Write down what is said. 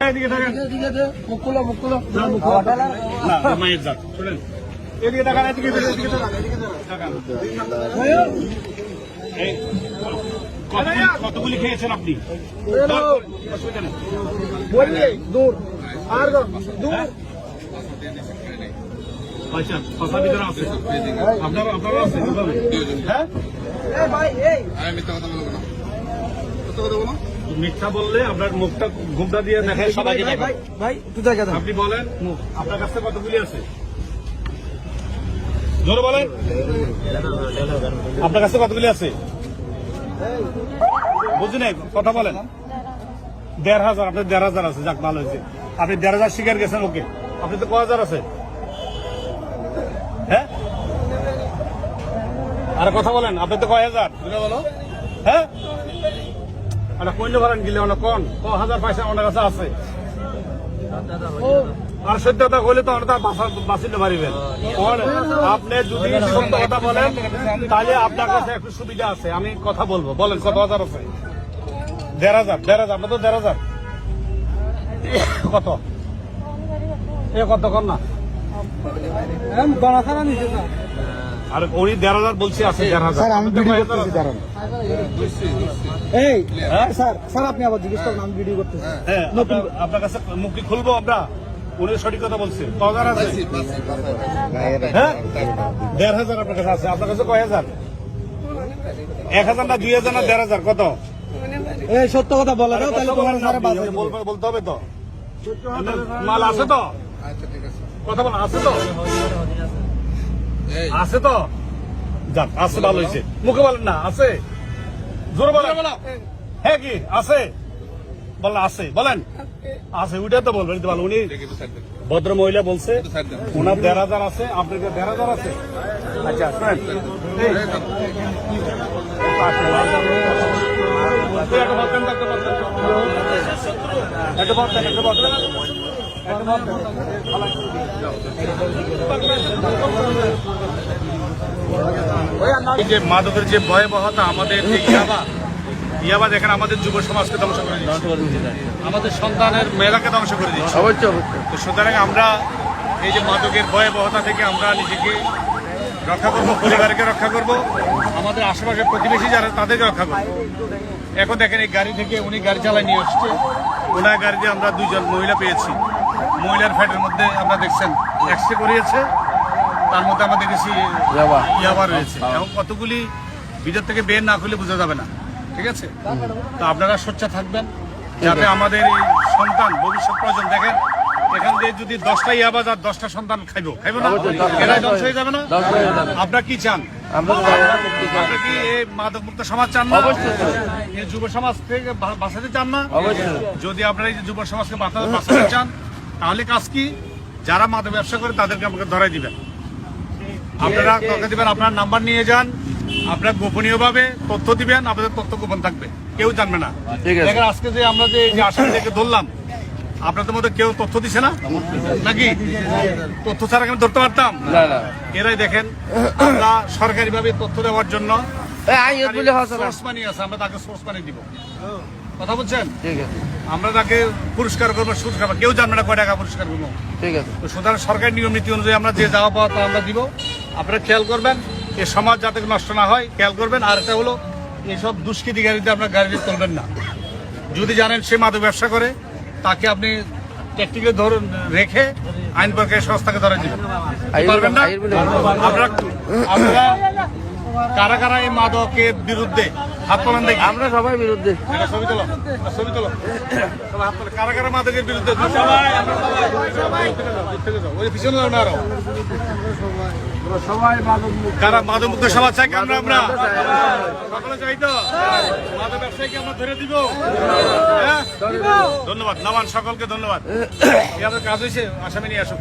এদিকে না তাকান এদিকে এদিকে তাকান, কতগুলি- খেয়েছেন আপনি? অসুবিধা দূর আর দূর আচ্ছা শশা ভিতরে আছে। আপনার আছে হ্যাঁ? ভাই এই আমি মিথ্যা কথা বলব না। কথা বলো মিথ্যা বললে আপনার মুখটা ঘুমটা দিয়ে দেখায় সবাইকে ভাই। ভাই একটু জায়গা দাও আপনি বলেন আপনার কাছে কতগুলি আছে? জোরে বলেন। আপনার কাছে কতগুলি আছে? বুঝলেন কথা বলেন। দেড় হাজার আপনার দেড় হাজার আছে যাক ভালো হয়েছে। আপনি দেড় হাজার শিকার গেছেন ওকে। আপনি তো ক হাজার আছে? হ্যাঁ? আরে কথা বলেন আপনি তো কয় হাজার? বলো। হ্যাঁ? আরে কইলে বলেন গিলে মানে কোন। ক হাজার পয়সা ওনার কাছে আছে। আর সত্যতা হলে তো আমরা বাঁচিতে পারিবেন। আপনি যদি সত্য কথা বলেন, তাহলে আপনার কাছে একটু সুবিধা আছে। আমি কথা বলব। বলেন, কত হাজার আছে? দেড় হাজার দেড় হাজার, আপনার তো দেড় হাজার। কত? এ কত কর না। আর উনি দেড় হাজার বলছি আছে দেড় হাজার। স্যার আমি আপনার তো ভিডিও কয় করতেছি দাঁড়ান। এই হ্যাঁ? স্যার স্যার আপনি আবার জিজ্ঞেস করুন আমি ভিডিও করতেছি। হ্যাঁ আপনার- আপনার কাছে মুখ খুলবো আমরা? উনি সঠিক কথা বলছে। আছে? হ্যাঁ? দেড় হাজার আপনার কাছে আছে। আপনার কাছে কয় হাজার? এক হাজার না দুই হাজার না দেড় হাজার? কত? এই সত্য কথা বলে দাও তাহলে তোমার সারা বাজে বলবে- বলতে হবে তো। মাল আছে তো? আচ্ছা ঠিক আছে। কথা বল আছে তো? আছে তো? যাক আছে ভালো হয়েছে। মুখে বলেন না আছে? জোর বলেন। হ্যাঁ কি আছে? বলেন আছে বলেন। আছে ওইটা তো বলবেন ভালো উনি ভদ্র মহিলা বলছে ওনার দেড় হাজার আছে আপনার কাছে দেড় হাজার আছে? আচ্ছা শোনেন। এই, এই, একটা একটা একটা বাদ দেন, একটা বাদ দেন। একটা বাদ দেন। এই যে মাদকের যে ভয়াবহতা আমাদের যে ইয়াবা ইয়াবা দেখেন আমাদের যুব সমাজকে ধ্বংস করে দিচ্ছে। আমাদের সন্তানের মেয়েরাকে ধ্বংস করে দিচ্ছে। তো সুতরাং আমরা এই যে মাদকের ভয়াবহতা থেকে আমরা নিজেকে রক্ষা করব পরিবারকে রক্ষা করব আমাদের আশেপাশের প্রতিবেশী যারা তাদেরকে রক্ষা করব। এখন দেখেন এই গাড়ি থেকে উনি গাড়ি চালায় নিয়ে আসছে ওনার গাড়িতে আমরা দুইজন মহিলা পেয়েছি। মহিলার ফ্যাটের মধ্যে আমরা দেখছেন এক্সরে করিয়েছে। তার মধ্যে আমাদের দেখেছি ইয়াবা। রয়েছে। এবং কতগুলি ভিতর থেকে বের না করলে বোঝা যাবে না। ঠিক আছে? তো আপনারা সোচ্চা থাকবেন। যাতে আমাদের এই সন্তান ভবিষ্যৎ প্রজন্ম দেখেন এখান দিয়ে যদি দশটা ইয়াবাজ আর দশটা সন্তান খাইবো। খাইবো না? এরা ধ্বংস হয়ে যাবে না? আপনার কি চান? কি এই মাদক মুক্ত সমাজ চান না? এই যুব সমাজ থেকে বাঁচাতে চান না? যদি আপনারা এই যে যুব সমাজকে বাঁচাতে চান তাহলে কাজ কি? যারা মাদক ব্যবসা করে তাদেরকে আমাকে ধরাই দিবেন। আপনারা দরকার দিবেন আপনার নাম্বার নিয়ে যান আপনার গোপনীয়ভাবে তথ্য দিবেন আপনাদের তথ্য গোপন থাকবে। কেউ জানবে না। দেখেন আজকে যে আমরা যে এই যে আসামিদেরকে ধরলাম আপনাদের মধ্যে কেউ তথ্য দিছে না? নাকি? তথ্য ছাড়া আমি ধরতে পারতাম? এরাই দেখেন আমরা সরকারি ভাবে তথ্য দেওয়ার জন্য সোর্স মানি আছে আমরা তাকে সোর্স মানি দিব। কথা বলছেন? আমরা তাকে পুরস্কার করব। কেউ জানবে না কয় টাকা পুরস্কার করব। তো সুতরাং সরকারি নিয়ম নীতি অনুযায়ী আমরা যে যাওয়া পাওয়া তা আমরা দিব। আপনারা খেয়াল করবেন এ সমাজ যাতে নষ্ট না হয় খেয়াল করবেন। আর একটা হলো এইসব গাড়িতে আপনার গাড়িতে তুলবেন না। যদি জানেন সে মাদক ব্যবসা করে তাকে আপনি ট্যাক্টিকে ধরুন রেখে আইন প্রক্রিয়া সংস্থাকে ধরে দিবেন পারবেন না? আপনারা আপনারা কারা কারা এই মাদকের বিরুদ্ধে হাত তোলেন দেখি। আমরা সবাই বিরুদ্ধে। ছবি তোলো ছবি তোলো। কারা কারা মাদকের বিরুদ্ধে। ওই পিছনে যাও না আরও। কারা মাদক মুক্ত চাই আমরা আমরা? সকলে চাই তো? মাদক ব্যবসায়ীকে আমরা ধরে দিব। হ্যাঁ? ধন্যবাদ নবান সকলকে ধন্যবাদ। আপনার কাজ হয়েছে আসামি নিয়ে আসুন।